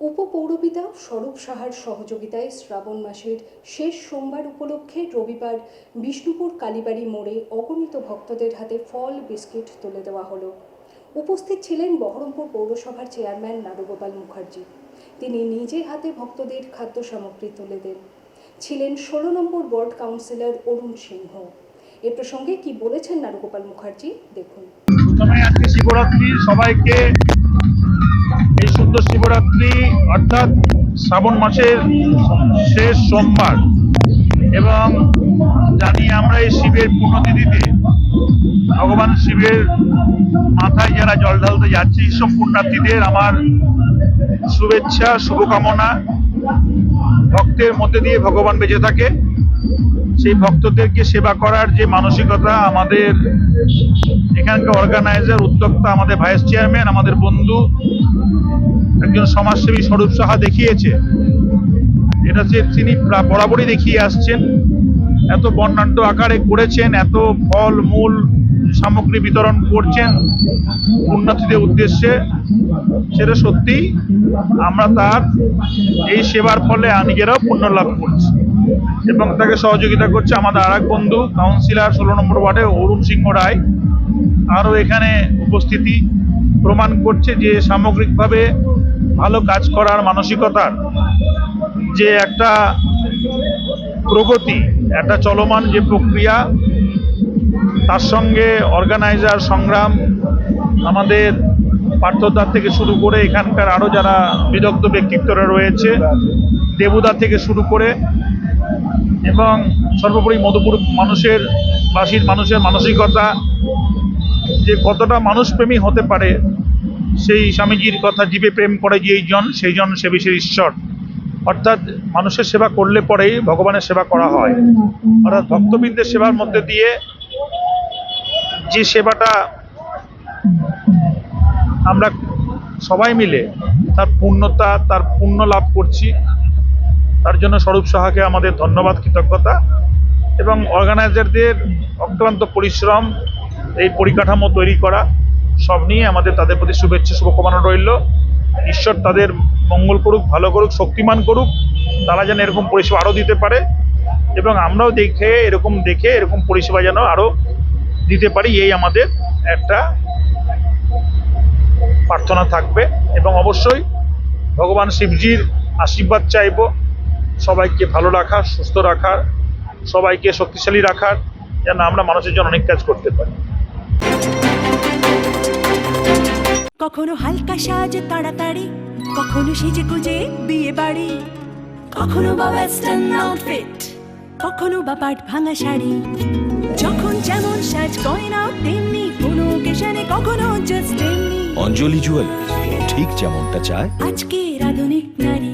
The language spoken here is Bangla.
উপপৌরপিতা স্বরূপ সাহার সহযোগিতায় শ্রাবণ মাসের শেষ সোমবার উপলক্ষে রবিবার বিষ্ণুপুর কালীবাড়ি মোড়ে অগণিত ভক্তদের হাতে ফল, বিস্কিট তুলে দেওয়া হলো। উপস্থিত ছিলেন বহরমপুর পৌরসভার চেয়ারম্যান নারুগোপাল মুখার্জি। তিনি নিজে হাতে ভক্তদের খাদ্য সামগ্রী তুলে দেন। ছিলেন ষোলো number ward councillor Arun Singha. এ প্রসঙ্গে কি বলেছেন নারুগোপাল মুখার্জি, দেখুন। সবাইকে এই সুন্দর শিবরাত্রি, অর্থাৎ শ্রাবণ মাসের শেষ সোমবার। এবং জানি আমরা এই শিবের পুণ্যতিথিতে ভগবান শিবের মাথায় যারা জল ঢালতে যাচ্ছে এইসব পুণ্যার্থীদের আমার শুভেচ্ছা, শুভকামনা। ভক্তের মধ্যে দিয়ে ভগবান বেঁচে থাকে। সেই ভক্তদেরকে সেবা করার যে মানসিকতা আমাদের এখানকার অর্গানাইজার উদ্যোক্তা, আমাদের ভাইস চেয়ারম্যান আমাদের বন্ধু, একজন সমাজসেবী স্বরূপ সাহা দেখিয়েছে। এটা যে তিনি বরাবরই দেখিয়ে আসছেন। এত বর্ণাঢ্য আকারে করেছেন, এত ফল, মূল, সামগ্রী বিতরণ করছেন উন্নতিদের উদ্দেশ্যে। সেটা সত্যি আমরা তার এই সেবার ফলে নিজেরাও পুণ্য লাভ করছি। এবং তাকে সহযোগিতা করছে আমাদের আর বন্ধু কাউন্সিলর ষোলো নম্বর ওয়ার্ডে অরুণ সিংহ রায়। আরও এখানে উপস্থিতি প্রমাণ করছে যে সামগ্রিকভাবে ভালো কাজ করার মানসিকতার যে একটা প্রগতি, একটা চলমান যে প্রক্রিয়া, তার সঙ্গে অর্গানাইজার সংগ্রাম, আমাদের পার্থদার থেকে শুরু করে এখানকার আরও যারা বিদগ্ধ ব্যক্তিত্বরা রয়েছে দেবুদা থেকে শুরু করে এবং সর্বোপরি মধুপুর মানুষের, বাসীর মানুষের মানসিকতা, যে কতটা মানুষপ্রেমী হতে পারে, সেই স্বামীজির কথা জীবে প্রেম করে যেই জন, সেই জন সে বিষয়ের ঈশ্বর। অর্থাৎ মানুষের সেবা করলে পরেই ভগবানের সেবা করা হয়। অর্থাৎ ভক্তবৃন্দের সেবার মধ্যে দিয়ে যে সেবাটা আমরা সবাই মিলে তার পূর্ণতা, তার পুণ্য লাভ করছি তার জন্য স্বরূপ সাহাকে আমাদের ধন্যবাদ, কৃতজ্ঞতা এবং অর্গানাইজারদের অক্লান্ত পরিশ্রম, এই পরিকাঠামো তৈরি করা সব নিয়ে আমাদের তাদের প্রতি শুভেচ্ছা, শুভকামনা রইল। ঈশ্বর তাদের মঙ্গল করুক, ভালো করুক, শক্তিমান করুক, তারা যেন এরকম পরিষেবা আরও দিতে পারে এবং আমরাও দেখে, এরকম দেখে, এরকম পরিষেবা যেন আরও দিতে পারি, এই আমাদের একটা প্রার্থনা থাকবে এবং অবশ্যই ভগবান শিবজির আশীর্বাদ চাইব। সবাইকে ভালো রাখার সুস্থ রাখার সবাইকে শক্তিশালী রাখার যেন আমরা মানুষের জন্য অনেক কাজ করতে পারি। কখনো হালকা সাজ তাড়াতাড়ি কখনো সেজে গুজে বিয়ে বাড়ি। কখনো বা ওয়েস্টার্ন আউটফিট কখনো বা পাট ভাঙা শাড়ি। যখন যেমন সাজ গয়না তেমনি কোনো ওকেশনে কখনো জাস্ট তেমনি। অঞ্জলি জুয়েলার্স ঠিক যেমনটা চায়। আজকে আধুনিক নারী।